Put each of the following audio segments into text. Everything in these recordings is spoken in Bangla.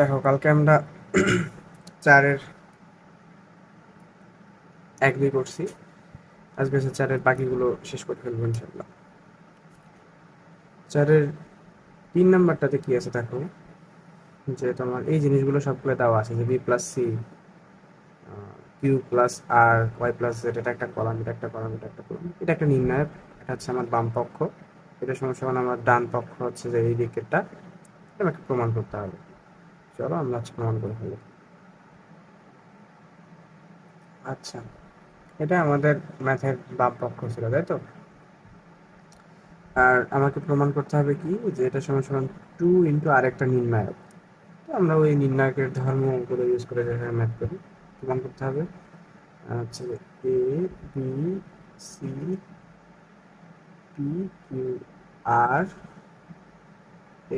দেখো, কালকে আমরা চারের এক দুই করছি। আজকে হচ্ছে চারের বাকিগুলো শেষ করে ফেলব ইনশাল্লাহ চারের তিন নাম্বারটাতে কি আছে দেখো? যে তোমার এই জিনিসগুলো সবগুলো দেওয়া আছে, যে B plus C Q plus R Y plus Z এটা একটা কলাম, এটা একটা কলাম, এটা একটা কলাম, এটা একটা নির্ণায়ক এটা হচ্ছে আমার বাম পক্ষ, এটা সমস্যা আমার ডান পক্ষ হচ্ছে যে এই দিকেরটা এটা প্রমাণ করতে হবে। চলো, আমরা আজকে প্রমাণ করে ফেলি। আচ্ছা এটা আমাদের ম্যাথের বাম পক্ষ ছিল, তাই তো? আর আমাকে প্রমাণ করতে হবে কি, যে এটা সমান সমান টু ইন্টু আরেকটা নির্ণায়ক। তো আমরা ওই নির্ণায়কের ধর্মগুলো ইউজ করে যেখানে ম্যাথ করি, প্রমাণ করতে হবে। আচ্ছা A B C P Q R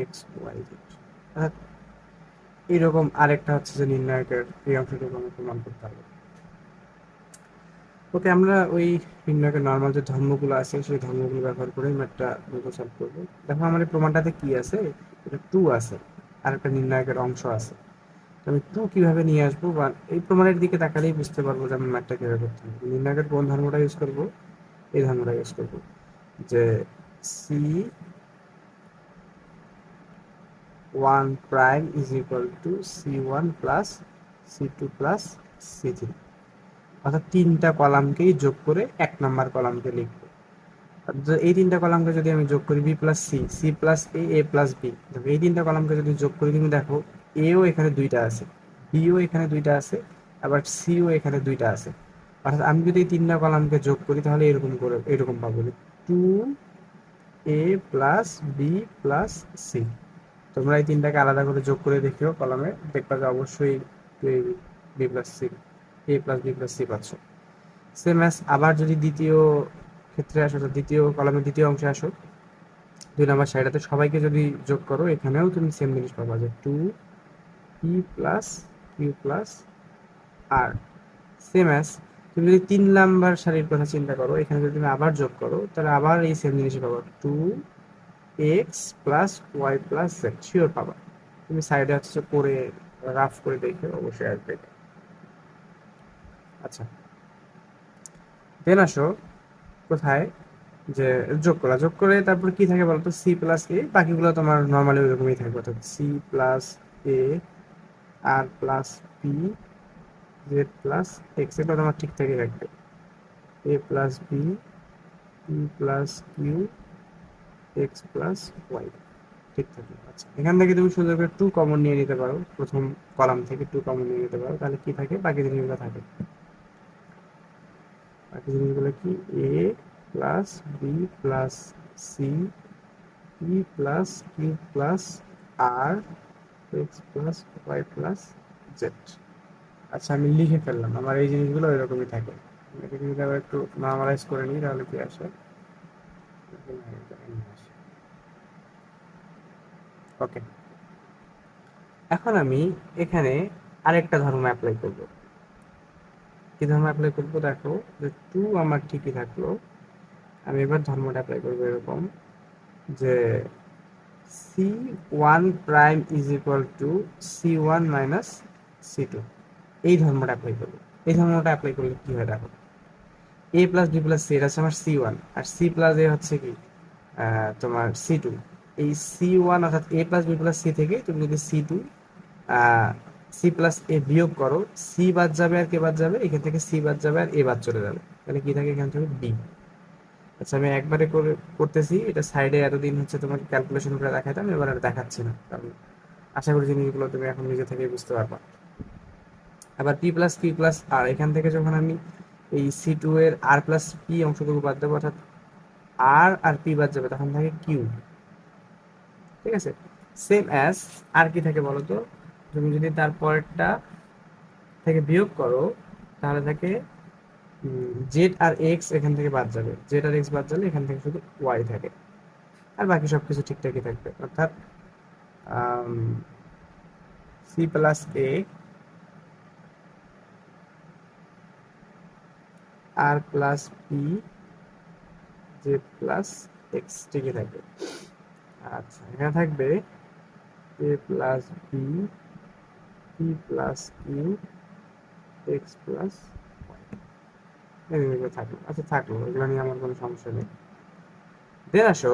X Y Z এইরকম আরেকটা হচ্ছে যে নির্ণায়কের এই অংশটুকু আমি প্রমাণ করতে হবে ওকে, আমরা ওই নির্ণায়কের নর্মাল যে ধর্মগুলো আছে, সেই ধর্মগুলো ব্যবহার করে ম্যাথটা সলভ করব। দেখো আমার এই প্রমাণটাতে কি আছে? এটা টু আছে আর একটা নির্ণায়কের অংশ আছে। তো আমি টু কীভাবে নিয়ে আসব বা এই প্রমাণের দিকে তাকালেই বুঝতে পারব যে আমি ম্যাথটা কীভাবে করতে হবে নির্ণায়কের কোন ধর্মটা ইউজ করব? এই ধর্মটা ইউজ করব। যে C one prime is equal to C one plus C two plus C three অর্থাৎ তিনটা কলামকেই যোগ করে এক নাম্বার কলামকে লিখব। এই তিনটা কলামকে যদি আমি যোগ করি B plus C C plus A A plus B এই তিনটা কলামকে যদি যোগ করি তুমি দেখো এও এখানে দুইটা আছে বিও এখানে দুইটা আছে, আবার সিও এখানে দুইটা আছে। অর্থাৎ আমি যদি এই তিনটা কলামকে যোগ করি, তাহলে এরকম করে, এরকম পাবো। Two A plus B plus C তোমরা এই তিনটাকে আলাদা করে যোগ করে দেখিও কলামে। দেখবা যে অবশ্যই B plus C A plus B plus C পাচ্ছ। সেম অ্যাস আবার যদি দ্বিতীয় ক্ষেত্রে আসো দ্বিতীয় কলামের দ্বিতীয় অংশে আসো, দুই নম্বর সাইডাতে সবাইকে যদি যোগ করো, এখানেও তুমি সেম জিনিস পাবা যে two P plus Q plus R same as তুমি যদি তিন নাম্বার সারির কথা চিন্তা করো, এখানে যদি তুমি আবার যোগ করো, তাহলে আবার এই সেম জিনিস পাবা। Two X plus Y plus Z sure পাবা। তুমি সাইডে হচ্ছে করে রাফ করে দেখে অবশ্যই আসবে। আচ্ছা। দেন আসো, কোথায়? যে যোগ করা, যোগ করে তারপর কি থাকে বলতো? সি প্লাস এ বাকিগুলো তোমার নর্মালি ওইরকমই থাকবে। অর্থাৎ C plus A R plus P Z plus X এটা তোমার ঠিক থেকে রাখবে A plus B plus Q X plus Y ঠিক থাকে। আচ্ছা এখান থেকে তুমি সুন্দর করে টু কমন নিয়ে নিতে পারো। প্রথম কলাম থেকে টু কমন নিয়ে নিতে পারো। তাহলে কি থাকে? বাকি জিনিসগুলো থাকে। বাকি জিনিসগুলো কি? A plus B plus C P plus Q plus R X plus Y plus Z আচ্ছা আমি লিখে ফেললাম। আমার এই জিনিসগুলো এরকমই থাকে। এটাকে যদি আবার একটু নর্মালাইজ করে নিই, তাহলে কি আসে? ওকে এখন আমি এখানে আরেকটা ধর্ম অ্যাপ্লাই করব। কি ধর্ম অ্যাপ্লাই করব দেখো? যে টু আমার ঠিকই থাকল? আমি এবার ধর্মটা অ্যাপ্লাই করব এরকম যে C one prime is equal to C one minus C two এই ধর্মটা অ্যাপ্লাই করব। এই ধর্মটা অ্যাপ্লাই করলে কি হয় দেখো? A plus B plus C এটা হচ্ছে আমার সি ওয়ান আর সি প্লাস এ হচ্ছে কি? তোমার সি টু এই সি ওয়ান অর্থাৎ A plus B plus C থেকে তুমি যদি C two C plus A বিয়োগ করো সি বাদ যাবে আর কে বাদ যাবে, এখান থেকে সি বাদ যাবে আর এ বাদ চলে যাবে। তাহলে কি থাকে? এখান থেকে বি আচ্ছা আমি একবারে করে করতেছি, এটা সাইডে এতদিন হচ্ছে তোমাকে ক্যালকুলেশন করে দেখাতাম এবার আর দেখাচ্ছি না, কারণ আশা করি জিনিসগুলো তুমি এখন নিজে থেকে বুঝতে পারবা। আবার P plus P plus R এখান থেকে যখন আমি এই সি টু এর আর প্লাস পি অংশটুকু বাদ দেবো, অর্থাৎ আর আর পি বাদ যাবে, তখন থাকে কিউ ঠিক আছে? সেম অ্যাজ আর কি থাকে বলো তো? তুমি যদি তার পরেরটা থেকে বিয়োগ করো, তাহলে থাকে জেড আর এক্স এখান থেকে বাদ যাবে। জেড আর এক্স বাদ যাবে এখান থেকে শুধু ওয়াই থাকে। আর বাকি সব কিছু ঠিকঠাকই থাকবে। অর্থাৎ C plus A R plus P Z plus X ঠিকই থাকবে। আচ্ছা এখানে থাকবে A plus B P plus Q X plus এগুলো থাকল। আচ্ছা থাকল। এগুলো নিয়ে আমার কোনো সমস্যা নেই। দেন আসো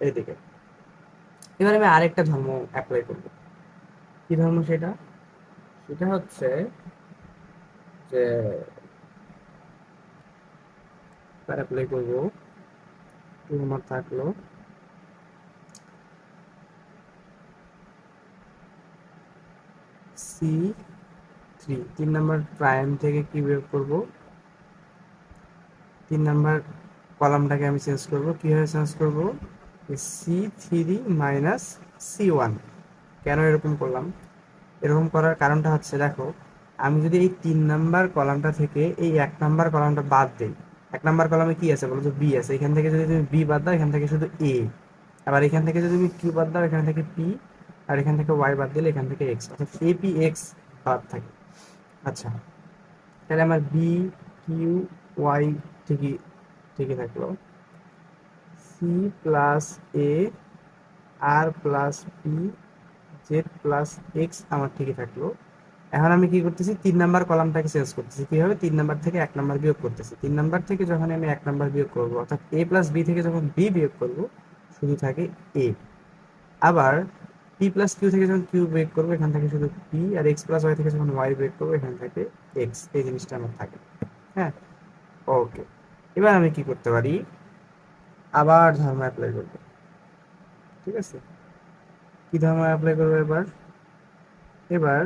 এইদিকে এবার আমি আরেকটা ধর্ম অ্যাপ্লাই করব। কি ধর্ম সেটা? সেটা হচ্ছে যে অ্যাপ্লাই করব আমার থাকল। সি থ্রি তিন নাম্বার প্রাইম থেকে কি বের করব? তিন নাম্বার কলামটাকে আমি চেঞ্জ করব। কীভাবে চেঞ্জ করব? C three minus C one কেন এরকম করলাম? এরকম করার কারণটা হচ্ছে, দেখো আমি যদি এই তিন নাম্বার কলামটা থেকে এই এক নাম্বার কলামটা বাদ দিই, এক নাম্বার কলামে কি আছে বলো তো? বি আছে। এখান থেকে যদি তুমি বি বাদ দাও, এখান থেকে শুধু এ আবার এখান থেকে যদি তুমি কিউ বাদ দাও, এখান থেকে পি আর এখান থেকে ওয়াই বাদ দিলে এখান থেকে এক্স অর্থাৎ এ পি এক্স বাদ থাকে। আচ্ছা। তাহলে আমার বি কিউ ওয়াই ঠিকই ঠিকই থাকল। C plus A R plus P Z plus X আমার ঠিকই থাকল। এখন আমি কি করতেছি? তিন নাম্বার কলামটাকে চেঞ্জ করতেছি। কীভাবে? তিন নাম্বার থেকে এক নাম্বার বিয়োগ করতেছি। তিন নাম্বার থেকে যখন আমি এক নাম্বার বিয়োগ করব, অর্থাৎ এ প্লাস বি থেকে যখন বি বিয়োগ করব, শুধু থাকে এ আবার পি প্লাস কিউ থেকে যখন কিউ বিয়োগ করব, এখান থেকে শুধু পি আর এক্স প্লাস ওয়াই থেকে যখন ওয়াই বিয়োগ করব, এখান থেকে এক্স এই জিনিসটা আমার থাকে। হ্যাঁ? ওকে এবার আমি কি করতে পারি? আবার ধর্ম অ্যাপ্লাই করব। ঠিক আছে? কি ধর্ম অ্যাপ্লাই করব এবার? এবার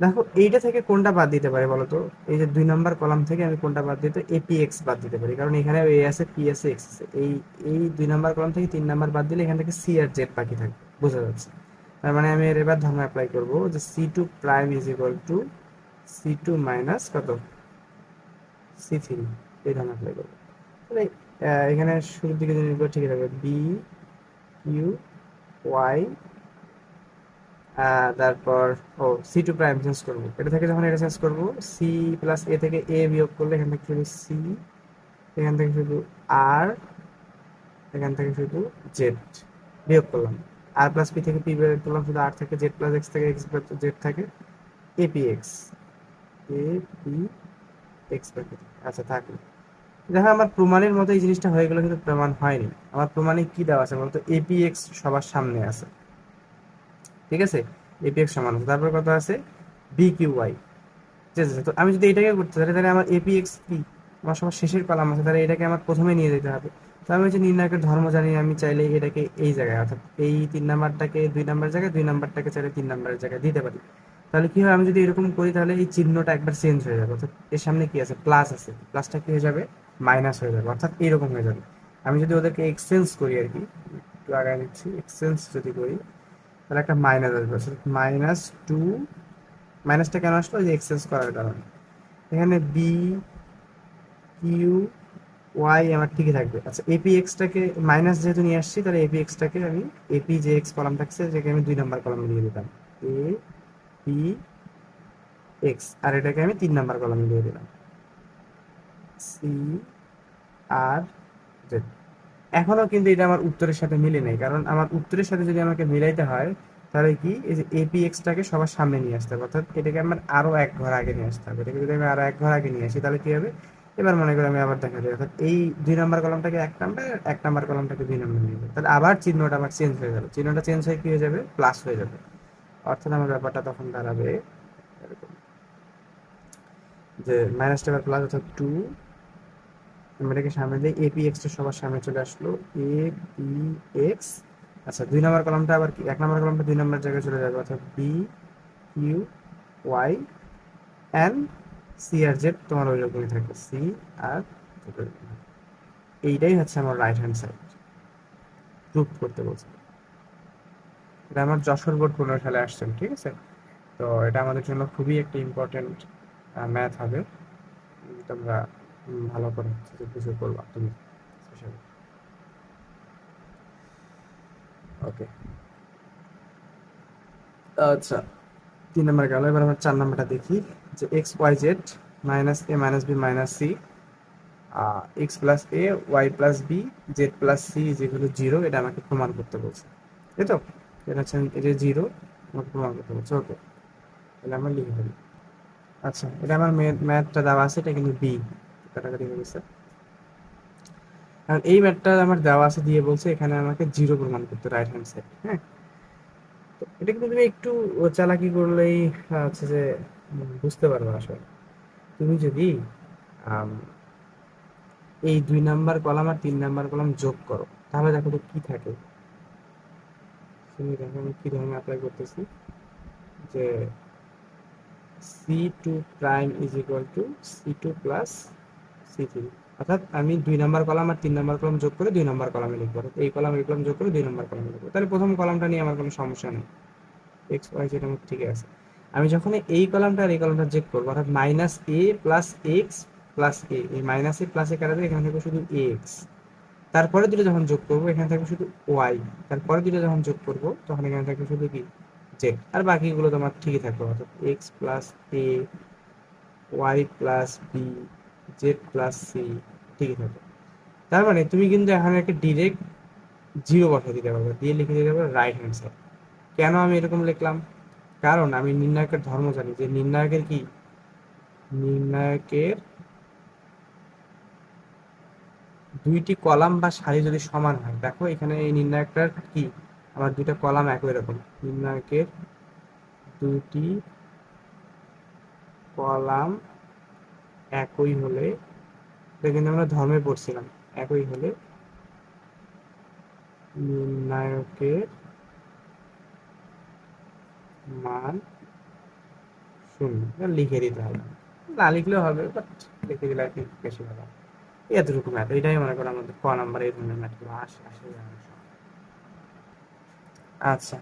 দেখো, এইটা থেকে কোনটা বাদ দিতে পারি বলো তো? এই যে দুই নাম্বার কলাম থেকে আমি কোনটা বাদ দিতে এপি এক্স বাদ দিতে পারি। কারণ এখানে এ আছে পি আছে এক্স আছে। এই এই দুই নাম্বার কলাম থেকে তিন নাম্বার বাদ দিলে এখান থেকে সি আর জেড বাকি থাকবে। বোঝা যাচ্ছে? তার মানে আমি এর এবার ধর্ম অ্যাপ্লাই করব যে C two prime is equal to C two minus কত? সি থ্রি এই ধর্ম অ্যাপ্লাই করব। তাহলে এখানে শুরুর দিকে জিনিসগুলো ঠিক থাকবে বি কিউ ওয়াই তারপর, ও সি টু প্রাইম চেঞ্জ করব। এটা থেকে যখন এটা চেঞ্জ করব সি প্লাস এ থেকে এ বিয়োগ করলে এখান থেকে শুধু সি এখান থেকে শুধু আর এখান থেকে শুধু জেড বিয়োগ করলাম। আর প্লাস পি থেকে পি বিয়োগ করলাম, শুধু আর থেকে জেড প্লাস এক্স থেকে এক্স জেড থাকে A P X A P X আচ্ছা থাকল। দেখো আমার প্রমাণের মতো এই জিনিসটা হয়ে গেল, কিন্তু প্রমাণ হয়নি। আমার প্রমাণে কি দেওয়া আছে বলতো? এপি এক্স সবার সামনে আছে। ঠিক আছে? এপিএক্স সমান আছে তারপর কত আছে বি কিউ ওয়াই ঠিক আছে? তো আমি যদি এটাকে করতে চাই, তাহলে আমার এপি এক্স কি আমার সবার শেষের কলাম আছে, তাহলে এটাকে আমার প্রথমে নিয়ে যেতে হবে। তো আমি হচ্ছে নির্ণায়কের ধর্ম জানি, আমি চাইলে এটাকে এই জায়গায়, অর্থাৎ এই তিন নাম্বারটাকে দুই নাম্বার জায়গায়, দুই নাম্বারটাকে চাইলে তিন নাম্বারের জায়গায় দিতে পারি। তাহলে কি হয়, আমি যদি এরকম করি, তাহলে এই চিহ্নটা একবার চেঞ্জ হয়ে যাবে। অর্থাৎ এর সামনে কি আছে? প্লাস আছে। প্লাসটা কি হয়ে যাবে? মাইনাস হয়ে যাবে। অর্থাৎ এরকম হয়ে যাবে। আমি যদি ওদেরকে এক্সচেঞ্জ করি আর কি, একটু আগায় নিচ্ছি। এক্সচেঞ্জ যদি করি তাহলে একটা মাইনাস আসবে। মাইনাস টু মাইনাসটা কেন আসলো? যে এক্সচেঞ্জ করার কারণে এখানে বি কিউ ওয়াই আমার ঠিকই থাকবে। আচ্ছা এপি এক্সটাকে মাইনাস যেহেতু নিয়ে আসছি, তাহলে এপি এক্সটাকে আমি এপি যে এক্স কলাম থাকছে যেটাকে আমি দুই নাম্বার কলামে দিয়ে দিতাম এ পি এক্স আর এটাকে আমি তিন নাম্বার কলামে দিয়ে দিলাম। সি আর জেড এখনও কিন্তু এটা আমার উত্তরের সাথে মিলে নেই। কারণ আমার উত্তরের সাথে যদি আমাকে মিলাইতে হয়, তাহলে কি? এই যে এপি এক্সটাকে সবার সামনে নিয়ে আসতে হবে। অর্থাৎ এটাকে আমার আরও এক ঘর আগে নিয়ে আসতে হবে। এটাকে যদি আমি আরও এক ঘর আগে নিয়ে আসি, তাহলে কি হবে? এবার মনে করি আমি আবার দেখা দিই অর্থাৎ এই দুই নম্বর কলমটাকে এক নাম্বার এক নাম্বার কলমটাকে দুই নাম্বার নিয়ে যাবে। তাহলে আবার চিহ্নটা আমার চেঞ্জ হয়ে যাবে। চিহ্নটা চেঞ্জ হয়ে কি হয়ে যাবে? প্লাস হয়ে যাবে। অর্থাৎ আমার ব্যাপারটা তখন দাঁড়াবে যে মাইনাসটা প্লাস অর্থাৎ টু আমি এটাকে সামনে দিয়ে এপি এক্সটা সবার সামনে চলে আসলো। এ পি এক্স আচ্ছা দুই নম্বর কলমটা আবার কি? এক নম্বর কলমটা দুই নম্বর জায়গায় চলে যাবে, অর্থাৎ B Q Y N C R Z তোমার ওই রকমই থাকবে। C R. এইটাই হচ্ছে আমার রাইট হ্যান্ড সাইড প্রুভ করতে বলছে। এটা আমার যশোর বোর্ড পনেরো সালে আসছেন ঠিক আছে? তো এটা আমাদের জন্য খুবই একটা ইম্পর্টেন্ট ম্যাথ হবে। তোমরা ভালো করে যে কিছু করবা তুমি ওকে আচ্ছা তিন নম্বর গেল, এবার আমরা চার নম্বরটা দেখি, যে X Y Z minus A minus B minus C X plus A Y plus B Z plus C যেগুলো জিরো এটা আমাকে প্রমাণ করতে বলছে। তাই তো? এটা হচ্ছে, এটা জিরো আমাকে প্রমাণ করতে বলছে। ওকে তাহলে আমরা লিখে ফেলি। আচ্ছা এটা আমার ম্যাথটা দেওয়া আছে, এটা কিন্তু বি কাটাকাটি হয়ে গেছে। কারণ এই ম্যাথটা আমার দেওয়া আছে, দিয়ে বলছে এখানে আমাকে জিরো প্রমাণ করতে রাইট হ্যান্ড সাইড হ্যাঁ? এটা কিন্তু তুমি একটু চালাকি করলেই হচ্ছে যে বুঝতে পারবে আসলে। তুমি যদি এই দুই নাম্বার কলাম আর তিন নাম্বার কলাম যোগ করো, তাহলে দেখো তো কি থাকে। তুমি দেখো আমি কি ধরনের অ্যাপ্লাই করতেছি, যে C two prime is equal to C two plus C three অর্থাৎ আমি দুই নাম্বার কলাম আর তিন নাম্বার কলাম যোগ করে দুই নাম্বার কলামে লিখব। এই কলাম এই কলাম যোগ করে দুই নাম্বার কলামে লিখব। তাহলে প্রথম কলামটা নিয়ে আমার কোনো সমস্যা নেই। এক্স, ওয়াই যেটা আমার ঠিক আছে। আমি যখন এই কলামটা আর এই কলামটা চেক করব, অর্থাৎ minus A plus X plus A, এই মাইনাস এ প্লাস এ কাটাতে এখানে থাকবে শুধু এক্স। তারপরে দুটো যখন যোগ করব, এখানে থাকবে শুধু ওয়াই। তারপরে দুটো যখন যোগ করব, তখন এখানে থাকবে শুধু কি? জেড। আর বাকিগুলো তোমার ঠিকই থাকবে। অর্থাৎ X plus A, Y plus B Z plus C ঠিকই থাকবে তার মানে তুমি কিন্তু এখানে একটা ডিরেক্ট জিরো বসা দিতে পারবে। দিয়ে লিখে দিতে পারবে রাইট হ্যান্ড সাইড কেন আমি এরকম লিখলাম? কারণ আমি নির্ণায়কের ধর্ম জানি। যে নির্ণায়কের কি? নির্ণায়কের দুইটি কলাম বা সারি যদি সমান হয়, দেখো এখানে এই নির্ণায়কটার কি? আমার দুইটা কলাম একই রকম। নির্ণায়কের দুটি কলাম একই হলে এটা কিন্তু আমরা ধর্মে পড়ছিলাম, একই হলে নির্ণায়কের মান শূন্য। লিখে দিতে হবে। না লিখলেও হবে বাট লিখে দিলে আর কি বেশি ভালো এতটুকু ম্যাথ এটাই মনে করো আমাদের ক নাম্বার, এই ধরনের ম্যাথগুলো আসে আসে। আচ্ছা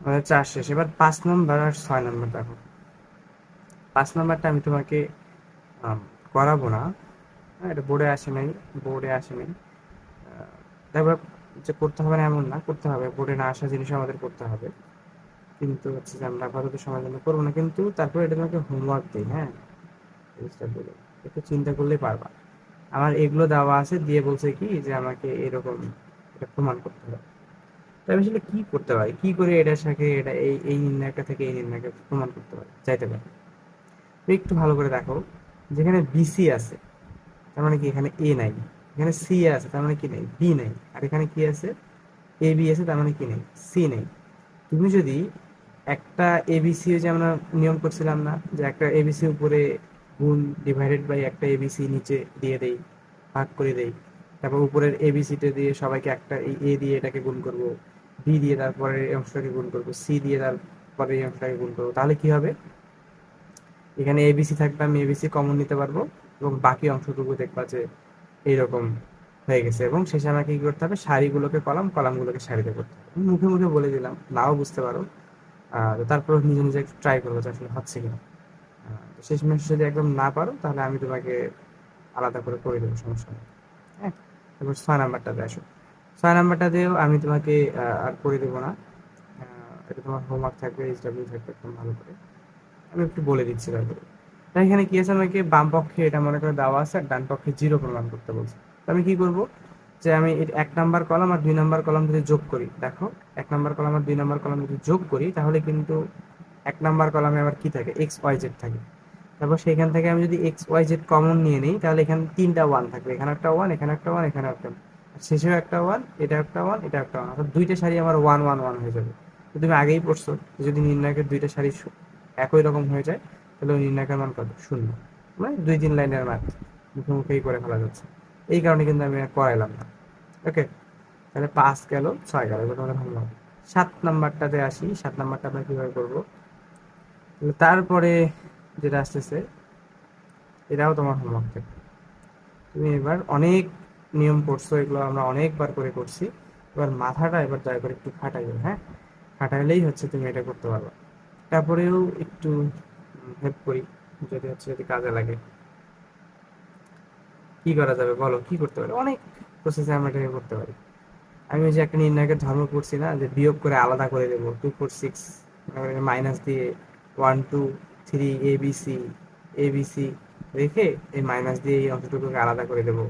আমাদের চার শেষ। এবার পাঁচ নম্বর আর ছয় নম্বর দেখো। পাঁচ নম্বরটা আমি তোমাকে করাবো না। হ্যাঁ, এটা বোর্ডে আসে নাই বোর্ডে আসে নাই। দেখো যে করতে হবে না এমন না করতে হবে। বোর্ডে না আসা জিনিস আমাদের করতে হবে। কিন্তু হচ্ছে যে আমরা আপাতত সময় জন্য করব না। কিন্তু তারপরে এটা তোমাকে হোমওয়ার্ক দিই হ্যাঁ? জিনিসটা বলে। একটু চিন্তা করলেই পারবা। আমার এগুলো দেওয়া আছে দিয়ে বলছে কি যে আমাকে এরকম এটা প্রমাণ করতে হবে। তো আমি আসলে কি করতে পারি? কি করে এটার সাথে এটা এই এই নির্ণয়টা থেকে এই নির্ণয়কে প্রমাণ করতে পারি? চাইতে পারি। একটু ভালো করে দেখো। যেখানে বিসি আছে, তার মানে কি এখানে এ নাই, এখানে সি আছে, তার মানে কি নেই বি নেই, আর এখানে কি আছে এ বি আছে, তার মানে কি নেই সি নেই। তুমি যদি একটা এ এবিসি যে আমরা নিয়ম করছিলাম না, যে একটা এ বি এবিসি উপরে গুণ ডিভাইডেড বাই একটা এবিসি নিচে দিয়ে দেই, ভাগ করে দেই, তারপর উপরের এবিসিতে দিয়ে সবাইকে একটা এই এ দিয়ে এটাকে গুণ করব বি দিয়ে তারপরে এই অংশটাকে গুণ করব সি দিয়ে তারপরে এই অংশটাকে গুণ করব, তাহলে কি হবে? এখানে এবিসি থাকবে, আমি এবিসি কমন নিতে পারব এবং বাকি অংশটুকু দেখবা যে এইরকম হয়ে গেছে। এবং শেষে আমাকে কি করতে হবে? সারিগুলোকে কলাম, কলামগুলোকে সারিতে করতে হবে। মুখে মুখে বলে দিলাম, নাও বুঝতে পারো। তারপর নিজে নিজে ট্রাই করব যে আসলে হচ্ছে কিনা। শেষ মেশ যদি একদম না পারো, তাহলে আমি তোমাকে আলাদা করে করে দেবো, সমস্যা হ্যাঁ? তারপর ছয় নাম্বারটাতে আসো। ছয় নাম্বারটা দিয়েও আমি তোমাকে আর করে দেবো না। এটা তোমার হোমওয়ার্ক থাকবে এইচডাব্লিউ থাকবে, একদম ভালো করে। আমি একটু বলে দিচ্ছি তারপরে তাই এখানে কি আছে? আমাকে বাম পক্ষে এটা মনে করে দেওয়া আছে আর ডান পক্ষে জিরো প্রমাণ করতে বলছে। তো আমি কি করব? যে আমি এক নাম্বার কলাম আর দুই নাম্বার কলাম যদি যোগ করি, দেখো, এক নাম্বার কলাম আর দুই নাম্বার কলাম যদি যোগ করি, তাহলে কিন্তু এক নাম্বার কলামে আবার কি থাকে? এক্স, ওয়াই, জেড থাকে। তারপর সেখান থেকে আমি যদি এক্স, ওয়াই, জেড কমন নিয়ে নিই, তাহলে এখানে তিনটা ওয়ান থাকবে। এখানে একটা ওয়ান, এখানে একটা ওয়ান, এখানে একটা। আর শেষেও একটা ওয়ান, এটা একটা ওয়ান, এটা একটা ওয়ান। অর্থাৎ দুইটা সারি আমার ওয়ান ওয়ান ওয়ান হয়ে যাবে। তুমি আগেই পড়ছো যদি নির্ণায়কের দুইটা সারি একই রকম হয়ে যায়। তাহলে নির্ণায়কের মান কত? শূন্য। মানে দুই তিন লাইনের ম্যাথ মুখে মুখেই করে ফেলা যাচ্ছে। এই কারণে কিন্তু আমি করাইলাম না। ওকে? তাহলে পাঁচ গেল, ছয় গেল। এবার তোমাদের ভালো হবে সাত নাম্বারটাতে আসি। সাত নাম্বারটা আমরা কীভাবে করব? তারপরে যেটা আসতেছে, এটাও তোমার হোমওয়ার্ক থাকবে তুমি এবার অনেক নিয়ম করছ, এগুলো আমরা অনেকবার করে করছি। এবার মাথাটা এবার দয়া করে একটু খাটাইও হ্যাঁ? খাটাইলেই হচ্ছে তুমি এটা করতে পারবে। তারপরেও একটু হেল্প করি, যদি হচ্ছে যদি কাজে লাগে। কি করা যাবে বলো? কি করতে পারি? অনেক প্রসেসে আমরা এটাকে করতে পারি। আমি যে একটা নির্ণায়কের ধর্ম করছি না, যে বিয়োগ করে আলাদা করে দেবো। টু ফোর সিক্স মাইনাস দিয়ে one two three A B C A B C রেখে এই মাইনাস দিয়ে এই অংশটুকুকে আলাদা করে দেবো।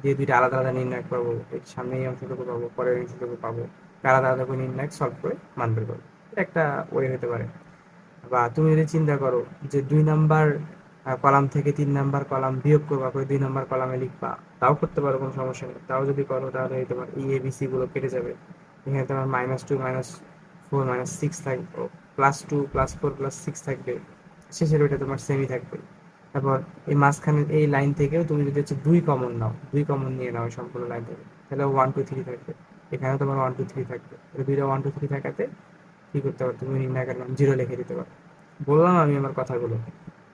দিয়ে দুইটা আলাদা আলাদা নির্ণয় পাবো এর সামনে এই অংশটুকু পাবো, পরের অংশটুকু পাবো। আলাদা আলাদা করে নির্ণয় সলভ করে মান বের করব। একটা ওয়ে হতে পারে। বা তুমি যদি চিন্তা করো যে দুই নাম্বার কলাম থেকে তিন নাম্বার কলাম বিয়োগ করবা করে দুই নাম্বার কলামে লিখবা, তাও করতে পারো, কোনো সমস্যা নেই। তাও যদি করো, তাহলে তোমার ই এবিসি গুলো কেটে যাবে। এখানে তোমার minus two minus four minus six থাকবে plus two plus four plus six থাকবে। শেষের ওইটা তোমার সেমি থাকবে। তারপর এই মাঝখানের এই লাইন থেকেও তুমি যদি হচ্ছে দুই কমন নাও, দুই কমন নিয়ে নাও সম্পূর্ণ লাইন থেকে, তাহলে ওয়ান টু থ্রি থাকবে। এখানেও তোমার ওয়ান টু থ্রি থাকবে। দুইটা ওয়ান টু থ্রি থাকাতে কি করতে পারো? তুমি নির্ণায়কের নাম জিরো লিখে দিতে পারো বললাম আমি আমার কথাগুলো।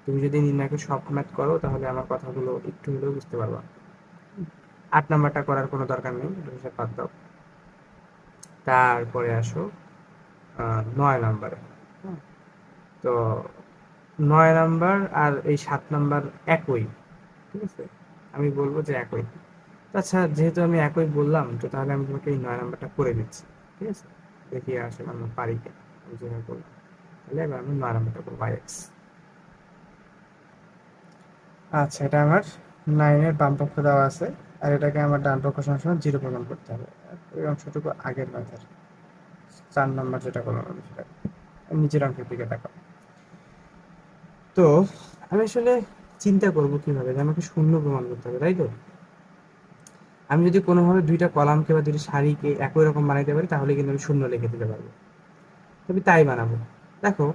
তুমি যদি নির্ণায়কের সব ম্যাথ করো, তাহলে আমার কথাগুলো একটু হলেও বুঝতে পারবা। আট নাম্বারটা করার কোনো দরকার নেই হিসাব বাদ দাও। তারপরে আসো নয় নাম্বারে। তো নয় নাম্বার আর এই সাত নাম্বার একই, ঠিক আছে? আমি বলব যে একই। আচ্ছা যেহেতু আমি একই বললাম, তো তাহলে আমি তোমাকে এই নয় নাম্বারটা করে দিচ্ছি, ঠিক আছে? দেখি আসলে আমরা পারি কি আমি যেভাবে বললাম তাহলে এবার আমি নয় করব এক্স আচ্ছা এটা আমার নাইনের বাম পক্ষ দেওয়া আছে, আর এটাকে আমার ডান পক্ষ সমান জিরো প্রমাণ করতে হবে। ওই অংশটুকু আগের ম্যাথের চার নাম্বার যেটা করলাম আমি সেটা। নিচের অঙ্কের দিকে তাকাও তো, আমি আসলে চিন্তা করব কীভাবে যে আমাকে শূন্য প্রমাণ করতে হবে, তাই তো? আমি যদি কোনোভাবে দুইটা কলামকে বা দুইটা সারিকে একই রকম বানাইতে পারি, তাহলে কিন্তু আমি শূন্য লিখে দিতে পারব। তবে তাই বানাবো। দেখো,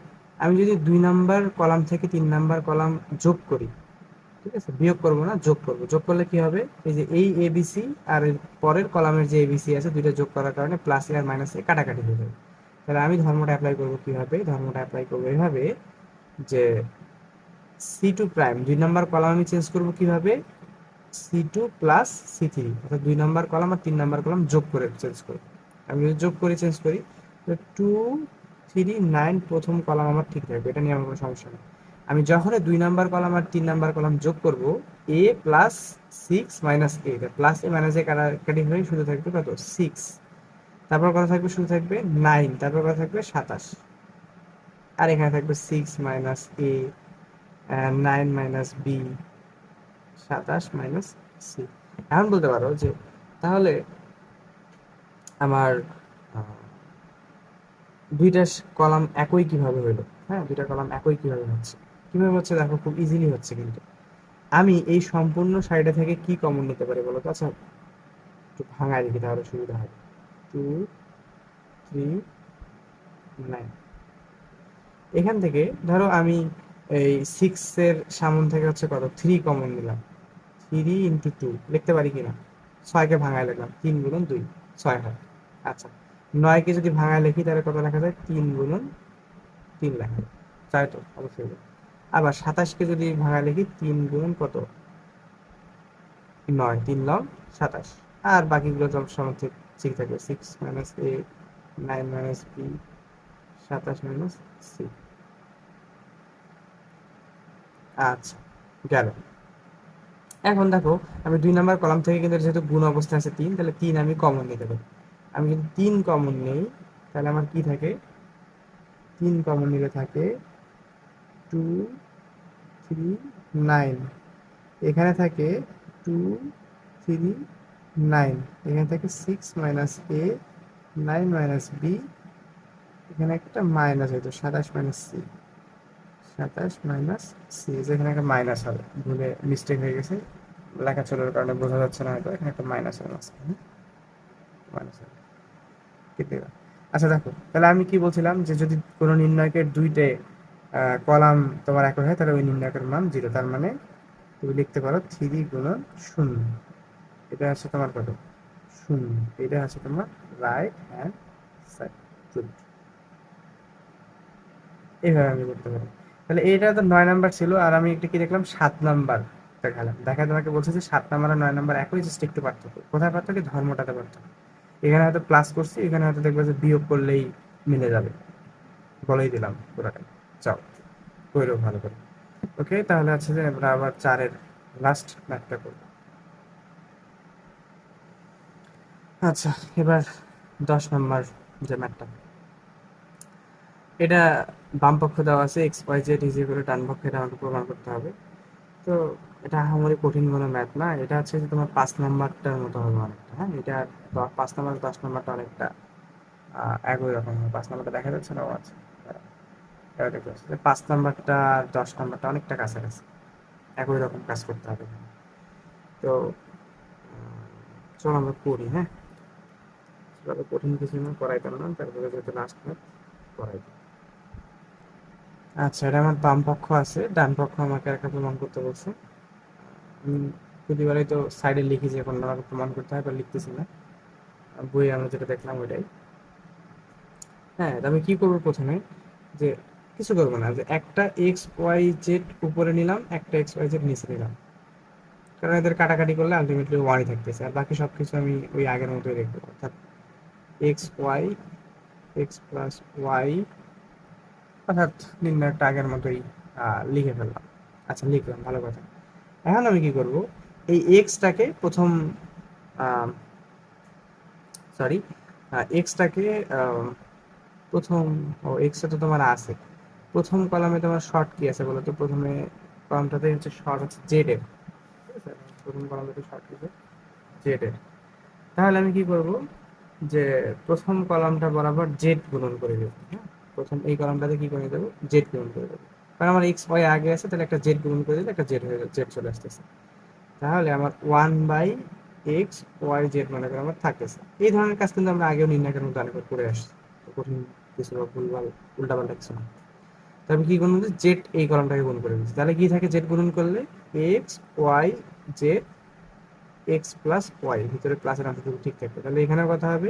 আমি যদি দুই নাম্বার কলাম থেকে তিন নাম্বার কলাম যোগ করি, ঠিক আছে? বিয়োগ করব না, যোগ করব। যোগ করলে কি হবে? এই যে এই এবিসি আর পরের কলামের যে এবিসি আছে, দুইটা যোগ করার কারণে plus A R minus A কাটাকাটি হয়ে যাবে। তাহলে আমি ধর্মটা অ্যাপ্লাই করব কীভাবে? ধর্মটা অ্যাপ্লাই করব এভাবে যে সি টু প্রাইম দুই নাম্বার কলাম আমি চেঞ্জ করব কীভাবে? C two plus C three অর্থাৎ দুই নাম্বার কলাম আর তিন নাম্বার কলাম যোগ করে চেঞ্জ করি। আমি যদি যোগ করে চেঞ্জ করি টু থ্রি নাইন প্রথম কলাম আমার ঠিক থাকবে, এটা নিয়ে আমার কোনো সমস্যা নেই। আমি যখন দুই নাম্বার কলাম আর তিন নাম্বার কলাম যোগ করব A plus six minus A plus A minus A কাটাকাটি হয়ে শুধু থাকবে কত? সিক্স তারপর কথা থাকবে? শুধু থাকবে নাইন তারপর কথা থাকবে? সাতাশ। আর এখানে থাকবে six minus A nine minus B সাতাশ মাইনাস সি এখন বলতে পারো যে তাহলে আমার দুইটা কলাম একই কীভাবে হলো হ্যাঁ দুইটা কলাম একই কীভাবে হচ্ছে? কীভাবে হচ্ছে দেখো, খুব ইজিলি হচ্ছে কিন্তু। আমি এই সম্পূর্ণ সাইডে থেকে কি কমন নিতে পারি বলো তো? আচ্ছা একটু ভাঙায় লিখি তাহলে সুবিধা হবে। টু থ্রি নাইন এখান থেকে ধরো আমি এই সিক্স এর সামন থেকে হচ্ছে কত? থ্রি কমন নিলাম। থ্রি ইন্টু টু লিখতে পারি কিনা? ছয়কে ভাঙায় লিখলাম। তিন গুণন দুই, ছয় হয়। আচ্ছা নয়কে যদি ভাঙায় লিখি, তাহলে কত লেখা যায়? তিন গুণন তিন লেখা যায়। তো, অবশ্যই। আবার সাতাশকে যদি ভাঙায় লিখি, তিন গুণন কত? নয়, তিন লং সাতাশ। আর বাকিগুলো সমান ঠিক ঠিক থাকবে six minus A nine minus B সাতাশ মাইনাস সি আচ্ছা গেল। এখন দেখো, আমি দুই নাম্বার কলাম থেকে কিন্তু যেহেতু গুণ অবস্থা আছে তিন, তাহলে তিন আমি কমন নিতে পারি আমি যদি তিন কমন নেই, তাহলে আমার কি থাকে? তিন কমন নিলে থাকে টু থ্রি নাইন এখানে থাকে টু থ্রি নাইন এখানে থাকে six minus A nine minus B এখানে একটা মাইনাস হয়তো, সাতাশ মাইনাস সি সাতাশ মাইনাস সি যেখানে একটা মাইনাস হবে। ভুলে মিস্টেক হয়ে গেছে। লেখা চলার কারণে বোঝা যাচ্ছে না হয়তো, এখানে একটা মাইনাস হবে মাইনাস হবে কেটে আচ্ছা দেখো, তাহলে আমি কি বলছিলাম যে যদি কোনো নির্ণয়কের দুইটে কলাম তোমার একই হয় তাহলে ওই নির্ণয়কের মান জিরো। তার মানে তুমি লিখতে পারো থ্রি গুণন শূন্য। এটা আছে তোমার কত? শূন্য। এটা আছে তোমার রাইট হ্যান্ড সাইড এইভাবে আমি করতে পারি। তাহলে এটা তো নয় নাম্বার ছিল, আর আমি একটা কি দেখলাম? সাত নাম্বার দেখালাম। দেখা তোমাকে বলছে যে সাত নাম্বার আর নয় নাম্বার একই জাস্ট একটু পার্থক্য। কোথায় পার্থক্য? ধর্মটাতে পার্থক্য। এখানে হয়তো প্লাস করছি, এখানে হয়তো দেখবে যে বিয়োগ করলেই মিলে যাবে। বলেই দিলাম পুরাটাই। যাও কইরো ভালো করে। ওকে তাহলে আছে যে আমরা আবার চারের লাস্ট ম্যাথটা করব। আচ্ছা এবার দশ নম্বর যে ম্যাথটা এটা বাম পক্ষ দেওয়া আছে এক্স ওয়াই জেড ইজি করে ডান পক্ষে এটা আমাকে প্রমাণ করতে হবে। তো এটা আমাদের কঠিন কোনো ম্যাথ না, এটা হচ্ছে যে তোমার পাঁচ নাম্বারটার মতো হবে অনেকটা হ্যাঁ? এটা পাঁচ নাম্বার দশ নাম্বারটা অনেকটা একই রকম হবে। পাঁচ নাম্বারটা দেখা যাচ্ছে না আছে আচ্ছা। পাঁচ নাম্বারটা আর দশ নাম্বারটা অনেকটা কাছাকাছি, একই রকম কাজ করতে হবে। তো চলো আমরা করি হ্যাঁ? কঠিন কিছু না করাই পারলাম তারপরে যেহেতু লাস্ট করাই দিই। আচ্ছা এটা আমার বাম পক্ষ আছে। ডান পক্ষ আমাকে একটা প্রমাণ করতে বলছে। আমি প্রতিবারই তো সাইডে লিখি যে এখন আমাকে প্রমাণ করতে হয় বা লিখতেছি না। বইয়ে আমরা যেটা দেখলাম ওইটাই। হ্যাঁ আমি কি করব প্রথমে? যে কিছু করব না, যে একটা এক্স ওয়াই জেড উপরে নিলাম, একটা এক্স ওয়াই জেড নিচে নিলাম। কারণ এদের কাটাকাটি করলে আলটিমেটলি ওয়ানই থাকতেছে। আর বাকি সব কিছু আমি ওই আগের মতোই দেখব। অর্থাৎ X Y X plus Y অর্থাৎ নির্ণয়টা আগের মতোই লিখে ফেললাম। আচ্ছা লিখলাম, ভালো কথা। এখন আমি কি করব? এই এক্সটাকে প্রথম সরি এক্সটাকে প্রথম, ও এক্সটা তো তোমার আছে। প্রথম কলামে তোমার শর্ট কি আছে বলো তো? প্রথমে কলামটাতে হচ্ছে শর্ট হচ্ছে জেড এর। প্রথম কলামটাতে শর্ট আছে জেড এর। তাহলে আমি কি করব? যে প্রথম কলামটা বরাবর জেড গুণন করে দেবো হ্যাঁ? প্রথম এই কলামটাতে কি করে দেবো? জেড গুণন করে দেবো। কারণ আমার এক্স ওয়াই আগে আছে, তাহলে একটা জেড গুণন করে দিলে একটা জেড হয়ে জেড চলে আসতেছে। তাহলে আমার one by X Y Z মনে করে আমার থাকতেছে। এই ধরনের কাজ কিন্তু আমরা আগেও নির্ণয়ের মধ্যে অনেক করে আসছি। কঠিন কিছু বা ভুলভাল উল্টাপাল্টা কিছু না। তবে কি গুণ করছি জেড এই কলামটাকে গুণ করে দিচ্ছি। তাহলে কি থাকে? জেড গুণন করলে X Y Z X plus Y ভিতরে প্লাসের আনসারটুকু ঠিক থাকবে। তাহলে এখানে কথা হবে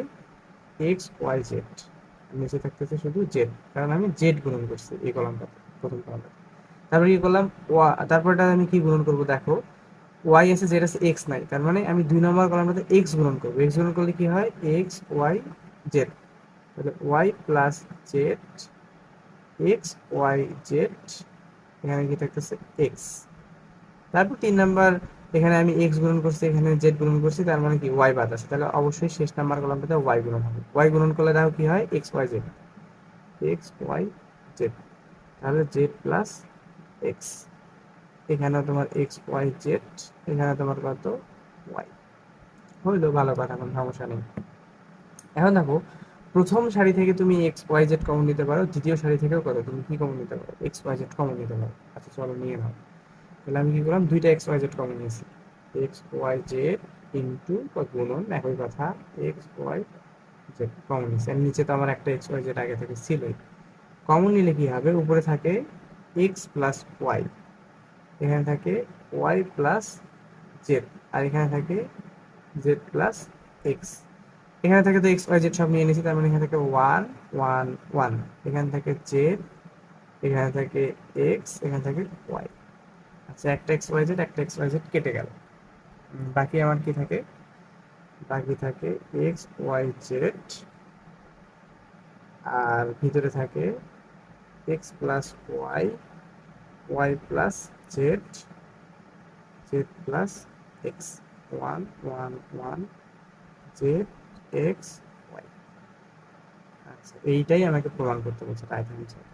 এক্স ওয়াই জেড নিচে থাকতেছে শুধু জেড কারণ আমি জেড গুণন করছি এই কলামটাতে প্রথম কলামটাতে তারপরে কি করলাম? ওয়া, তারপরটা আমি কি গুণন করব? দেখো, ওয়াই আছে, জেড আছে, এক্স নাই। তার মানে আমি দুই নম্বর কলামটাতে এক্স গুণন করব। এক্স গুণন করলে কি হয়? X, Y, Z. তাহলে Y plus Z, X, Y, Z, এখানে কি থাকতেছে? এক্স। তারপর তিন নাম্বার এখানে আমি এক্স গুণন করছি, এখানে জেড গুণন করছি, তার মানে কি? ওয়াই বাদ আছে। তাহলে অবশ্যই শেষ নাম্বার কলামটাতে ওয়াই গুণন হবে। ওয়াই গুণন করলে দেখো কি হয়? X Y Z X Y Z তাহলে জেড প্লাস এক্স এখানে তোমার এক্স ওয়াই জেড এখানে তোমার কত? ওয়াই হইল, ভালো কথা, কোনো সমস্যা নেই। এখন দেখো, প্রথম সারি থেকে তুমি এক্স ওয়াই জেড কমন নিতে পারো, দ্বিতীয় সারি থেকেও করো তুমি কি কমন নিতে পারো? এক্স ওয়াই জেড কমন নিতে পারো। আচ্ছা চলো নিয়ে নাও। তাহলে আমি কি করলাম? দুইটা এক্স ওয়াই জেড কমন নিয়েছি। এক্স ওয়াই জেড ইন্টু বা গুণন একই কথা এক্স ওয়াই জেড কমন নিয়েছি। আর নিচে তো আমার একটা এক্স ওয়াই জেড আগে থেকে ছিলই। কমন নিলে কি হবে? উপরে থাকে এক্স প্লাস ওয়াই এখানে থাকে ওয়াই প্লাস জেড আর এখানে থাকে জেড প্লাস এক্স এখানে থাকে তো এক্স ওয়াই জেড সব নিয়ে নিয়েছি, তার মানে এখানে থাকে ওয়ান ওয়ান ওয়ান এখানে থাকে জেড এখানে থাকে এক্স এখানে থাকে ওয়াই আচ্ছা একটা এক্স ওয়াই জেড একটা এক্স ওয়াই জেড কেটে গেল। বাকি আমার কি থাকে? বাকি থাকে এক্স ওয়াই জেড আর ভিতরে থাকে X plus Y Y plus Z Z plus X one one one Z X Y আচ্ছা এইটাই আমাকে প্রমাণ করতে বলছে রাইট হ্যান্ড সাইড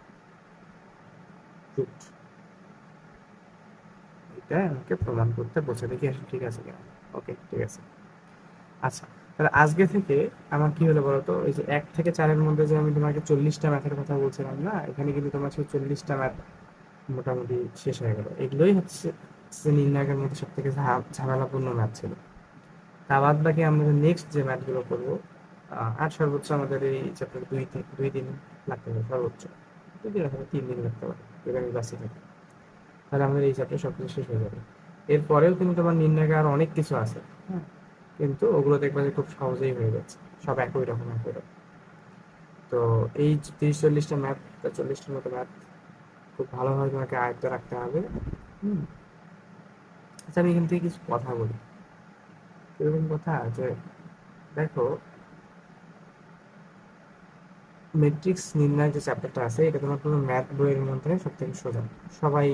গুড এটাই আমাকে প্রমাণ করতে বলছে দেখি ঠিক আছে কিনা। ওকে, ঠিক আছে। আচ্ছা তাহলে আজকে থেকে আমার কি হলো বলতো এই যে এক থেকে চারের মধ্যে যে আমি তোমাকে চল্লিশটা ম্যাথের কথা বলছিলাম না, এখানে কিন্তু তোমার সেই চল্লিশটা ম্যাথ মোটামুটি শেষ হয়ে গেল। এগুলোই হচ্ছে নির্ণায়কের মধ্যে সব থেকে ঝামেলাপূর্ণ ম্যাথ ছিল। তা বাদ বাকি আমরা যে নেক্সট যে ম্যাথগুলো করব আর সর্বোচ্চ আমাদের এই চ্যাপ্টার দুই দুই দিন লাগতে পারে, সর্বোচ্চ। দুই দিন অথবা তিন দিন লাগতে পারে যদি আমি বাসে থাকি। তাহলে আমাদের এই চ্যাপ্টার সব কিছু শেষ হয়ে যাবে। এরপরেও কিন্তু তোমার নির্ণায়কে আর অনেক কিছু আছে। কিন্তু ওগুলো দেখবে যে খুব সহজেই হয়ে যাচ্ছে। সব একই রকম একই রকম। তো এই তিরিশ চল্লিশটা ম্যাথ বা চল্লিশটার মতো ম্যাথ খুব ভালোভাবে তোমাকে আয়ত্ত রাখতে হবে। হুম। আচ্ছা আমি এখান থেকে কিছু কথা বলি। এরকম কথা যে দেখো ম্যাট্রিক্স নির্ণয় যে চ্যাপ্টারটা আছে, এটা তোমার কোনো ম্যাথ বইয়ের মধ্যে সব থেকে সোজা। সবাই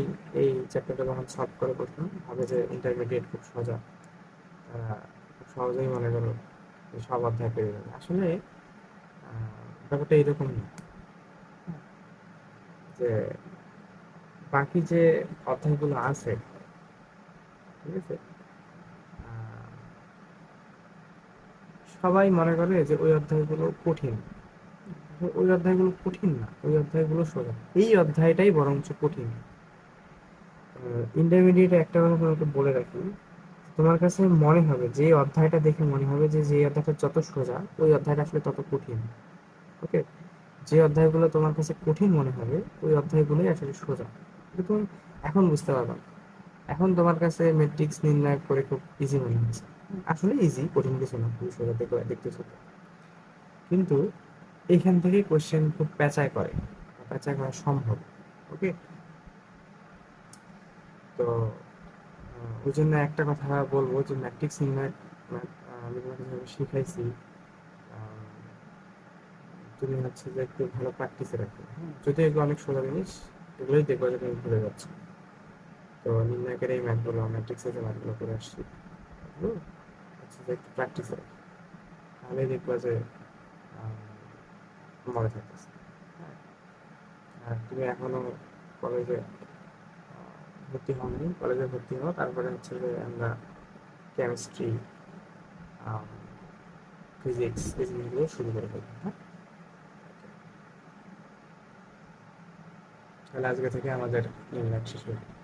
এই চ্যাপ্টারটা যখন সলভ করে প্রশ্ন ভাবে যে ইন্টারমিডিয়েট খুব সোজা। খুব সহজেই মনে করো সব অধ্যায় পেয়ে যাবে। আসলে ব্যাপারটা এরকম না। যে বাকি যে অধ্যায়গুলো আছে, ঠিক আছে? সবাই মনে করে যে ওই অধ্যায়গুলো কঠিন। ওই অধ্যায়গুলো কঠিন না, ওই অধ্যায়গুলো সোজা এই অধ্যায়টাই বরঞ্চ কঠিন। ইন্টারমিডিয়েটে একটা কথা তোমাকে বলে রাখি, তোমার কাছে মনে হবে, যে অধ্যায়টা দেখে মনে হবে যে যে অধ্যায়টা যত সোজা, ওই অধ্যায়টা আসলে তত কঠিন। ওকে যে অধ্যায়গুলো তোমার কাছে কঠিন মনে হবে, ওই অধ্যায়গুলোই আসলে সোজা। তুমি এখন বুঝতে পারবা এখন তোমার কাছে ম্যাট্রিক্স নির্ণয় করে খুব ইজি মনে হচ্ছে। আসলে ইজি কঠিন কিছু না খুবই সোজা দেখতে দেখতেছো কিন্তু এইখান থেকে কোশ্চেন খুব প্যাচায় করে, প্যাচায় করা সম্ভব ওকে তো ওই জন্য একটা কথা বলব যে ম্যাট্রিক্স নির্ণয় শিখাইছি তুমি হচ্ছে যে একটু ভালো প্র্যাকটিসে রাখো হ্যাঁ? যদি এগুলো অনেক সোজা জিনিস, এগুলোই দেখব যে তুমি ভুলে যাচ্ছ। তো নির্ণায়কের এই ম্যাথগুলো ম্যাট্রিক্সের যে ম্যাথগুলো করে আসছি হচ্ছে যে একটু প্র্যাকটিসে রাখো। তাহলে দেখবা যে মনে থাকতেছে। হ্যাঁ তুমি এখনও কলেজে ভর্তি হওনি। কলেজে ভর্তি হও, তারপরে হচ্ছে যে আমরা কেমিস্ট্রি ফিজিক্স এই জিনিসগুলো শুরু করে ফেলব হ্যাঁ? তাহলে আজকে থেকে আমাদের নির্ণয় শেষ হয়ে।